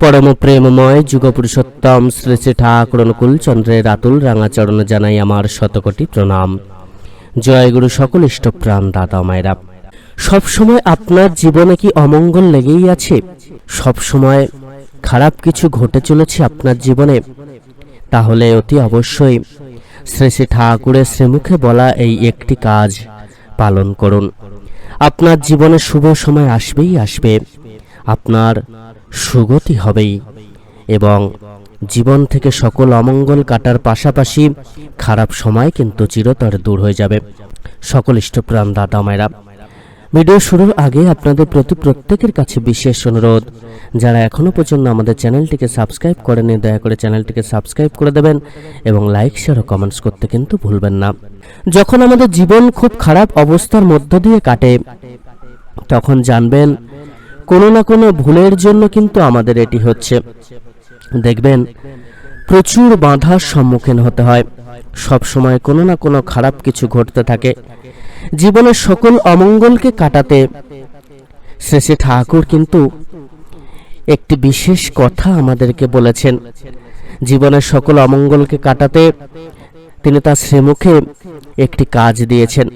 পরম প্রেমময় যুগপুরুষোত্তম শ্রী শ্রী ঠাকুর অনুকূল চন্দ্রের আতুল রাঙাচরণে জানাই আমার শতকোটি প্রণাম। জয় গুরু সকল ইষ্টপ্রাণ দাদা মায়েরা। সবসময় আপনার জীবনে কি অমঙ্গল লেগেই আছে? সবসময় খারাপ কিছু ঘটে চলেছে আপনার জীবনে? তাহলে অতি অবশ্যই শ্রী শ্রী ঠাকুরের শ্রীমুখে বলা এই একটি কাজ পালন করুন। আপনার জীবনে শুভ সময় আসবেই আসবে। আপনার সুগতি হবেই এবং জীবন থেকে সকল অমঙ্গল কাটার পাশাপাশি খারাপ সময় কিন্তু চিরতর দূর হয়ে যাবে। সকল ইষ্টপ্রাণ দাদা মায়েরা, ভিডিও শুরুর আগে আপনাদের প্রতি প্রত্যেকের কাছে বিশেষ অনুরোধ। যারা এখনও পর্যন্ত আমাদের চ্যানেলটিকে সাবস্ক্রাইব করেনি, দয়া করে চ্যানেলটিকে সাবস্ক্রাইব করে দেবেন এবং লাইক, শেয়ার ও কমেন্টস করতে কিন্তু ভুলবেন না। যখন আমাদের জীবন খুব খারাপ অবস্থার মধ্য দিয়ে কাটে, তখন জানবেন কোনো না কোনো ভুলের জন্য কিন্তু আমাদের এটি হচ্ছে। দেখবেন, প্রচুর বাধার সম্মুখীন হতে হয়। সব সময় কোনো না কোনো খারাপ কিছু ঘটতে থাকে। জীবনের সকল অমঙ্গলকে কাটাতে শ্রী ঠাকুর কিন্তু একটি বিশেষ কথা আমাদেরকে বলেছেন। জীবনের সকল অমঙ্গলকে কাটাতে তিনি তার শ্রীমুখে একটি কাজ দিয়েছেন।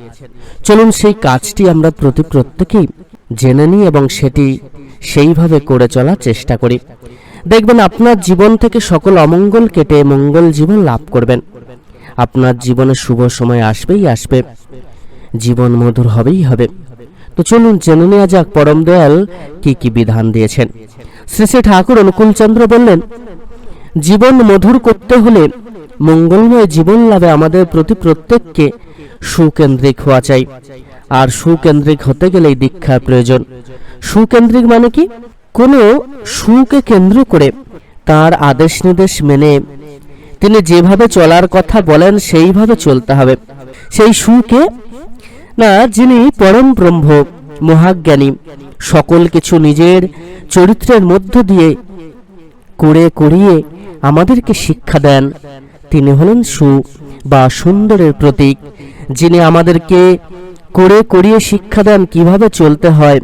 চলুন সেই কাজটি আমরা প্রতি প্রত্যেকেই জেনে নিই এবং সেটি সেইভাবে করে চলার চেষ্টা করি। দেখবেন আপনার জীবন থেকে সকল অমঙ্গল কেটে মঙ্গল জীবন লাভ করবেন। আপনার জীবনে শুভ সময় আসবেই আসবে। জীবন মধুর হবেই হবে। তো চলুন জেনে নেওয়া যাক পরম দয়াল কি কি বিধান দিয়েছেন। শ্রী শ্রী ঠাকুর অনুকূলচন্দ্র বললেন, জীবন মধুর করতে হলে মঙ্গলময় জীবন লাভে আমাদের প্রতি প্রত্যেককে সুকেন্দ্রিক হওয়া চাই। আর সুকেন্দ্রিক হতে গেলেই দীক্ষার প্রয়োজন। সুকেন্দ্রিক মানে কি? কোনো সুকে কেন্দ্র করে তার আদেশ নির্দেশ মেনে তিনি যেভাবে চলার কথা বলেন, সেইভাবে চলতে হবে। সেই সুকে না, যিনি পরম ব্রহ্ম, মহাজ্ঞানী, সকল কিছু নিজের চরিত্রের মধ্য দিয়ে করে করিয়ে আমাদেরকে শিক্ষা দেন, তিনি হলেন সু বা সুন্দরের প্রতীক। যিনি আমাদেরকে করে, করিয়ে শিক্ষা দেন কীভাবে চলতে হয়।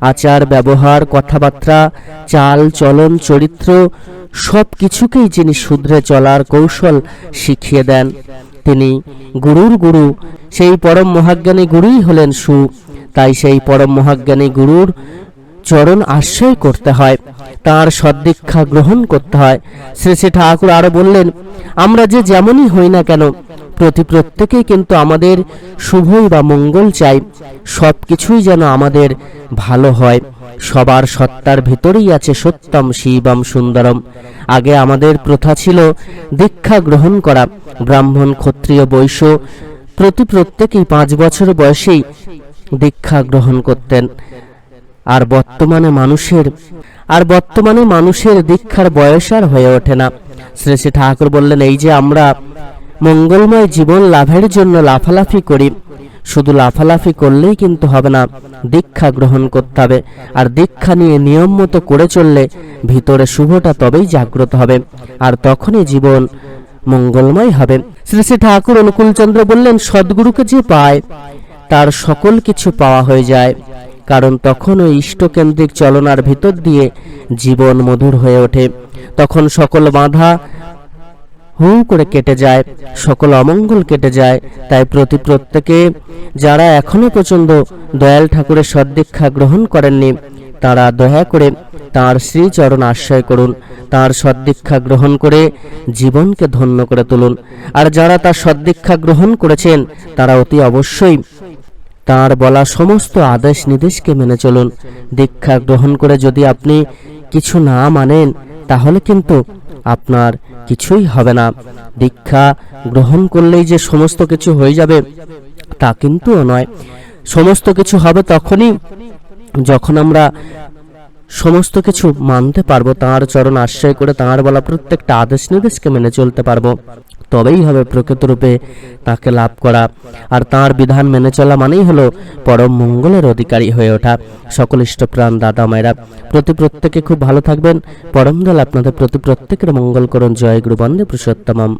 আচার, ব্যবহার, কথাবার্তা, চাল, চলন, চরিত্র সব কিছুকেই যিনি শুধরে চলার কৌশল শিখিয়ে দেন। তিনি গুরুর গুরু, সেই পরম মহাজ্ঞানী গুরুই হলেন সু। তাই সেই পরম মহাজ্ঞানী গুরুর চরণ আশ্রয় করতে হয়, তার সদ্দীক্ষা গ্রহণ করতে হয়। শ্রী শ্রী ঠাকুর আরও বললেন, আমরা যে যেমনই হই না কেন প্রতি প্রত্যেকেই কিন্তু আমাদের শুভই বা মঙ্গল চাই। সব কিছুই যেন আমাদের ভালো হয়। সবার সত্তার ভিতরেই আছে সত্যম শিবম সুন্দরম। আগে আমাদের প্রথা ছিল দীক্ষা গ্রহণ করা। ব্রাহ্মণ, ক্ষত্রিয় বৈশ্য প্রতি প্রত্যেকেই পাঁচ বছর বয়সেই দীক্ষা গ্রহণ করতেন। আর বর্তমানে মানুষের, আর বর্তমানে মানুষের দীক্ষার বয়স আর হয়ে ওঠে না। শ্রী শ্রী ঠাকুর বললেন, এই যে আমরা মঙ্গলময় জীবন লাভের জন্য লাফালাফি করি। শুধু লাফালাফি করলেই কিন্তু হবে না, দীক্ষা গ্রহণ করতে হবে। আর দীক্ষা নিয়ে নিয়ম মতো করে চললে ভিতরে শুভটা তবেই জাগ্রত হবে। আর তখনই জীবন মঙ্গলময় হবে। শ্রী শ্রী ঠাকুর অনুকূলচন্দ্র বললেন, সদ্গুরুকে যে পায়, তার সকল কিছু পাওয়া হয়ে যায়। কারণ তখন ওই ইষ্টকেন্দ্রিক চলনার ভিতর দিয়ে জীবন মধুর হয়ে ওঠে। তখন সকল বাধা হু করে কেটে যায়, সকল অমঙ্গল কেটে যায়। তাই প্রতি প্রত্যেকে, যারা এখনও পর্যন্ত দয়াল ঠাকুরের সদ্দীক্ষা গ্রহণ করেননি, তারা দয়া করে তার শ্রীচরণ আশ্রয় করুন, তার সদ্দীক্ষা গ্রহণ করে জীবনকে ধন্য করে তুলুন। আর যারা তার সদ্দীক্ষা গ্রহণ করেছেন, তারা অতি অবশ্যই তার বলা সমস্ত আদেশ নির্দেশকে মেনে চলুন। দীক্ষা গ্রহণ করে যদি আপনি কিছু না মানেন, তাহলে কিন্তু আপনার কিছুই হবে না। দীক্ষা গ্রহণ করলেই যে সমস্ত কিছু হয়ে যাবে, তা কিন্তু নয়। সমস্ত কিছু হবে তখনই যখন আমরা সমস্ত কিছু মানতে পারব, তাঁর চরণ আশ্রয় করে তাঁর বলা প্রত্যেকটা আদেশ নির্দেশকে মেনে চলতে পারব। তবেই হবে প্রকৃতরূপে তাকে লাভ করা। আর তাঁর বিধান মেনে চলা মানেই হলো পরম মঙ্গলের অধিকারী হয়ে ওঠা। সকল ইষ্টপ্রাণ দাদা মায়েরা, প্রতি প্রত্যেকে খুব ভালো থাকবেন। পরম দল আপনাদের প্রতি প্রত্যেকের মঙ্গল করুন। জয় গুরু বন্দে পুরুষোত্তমম।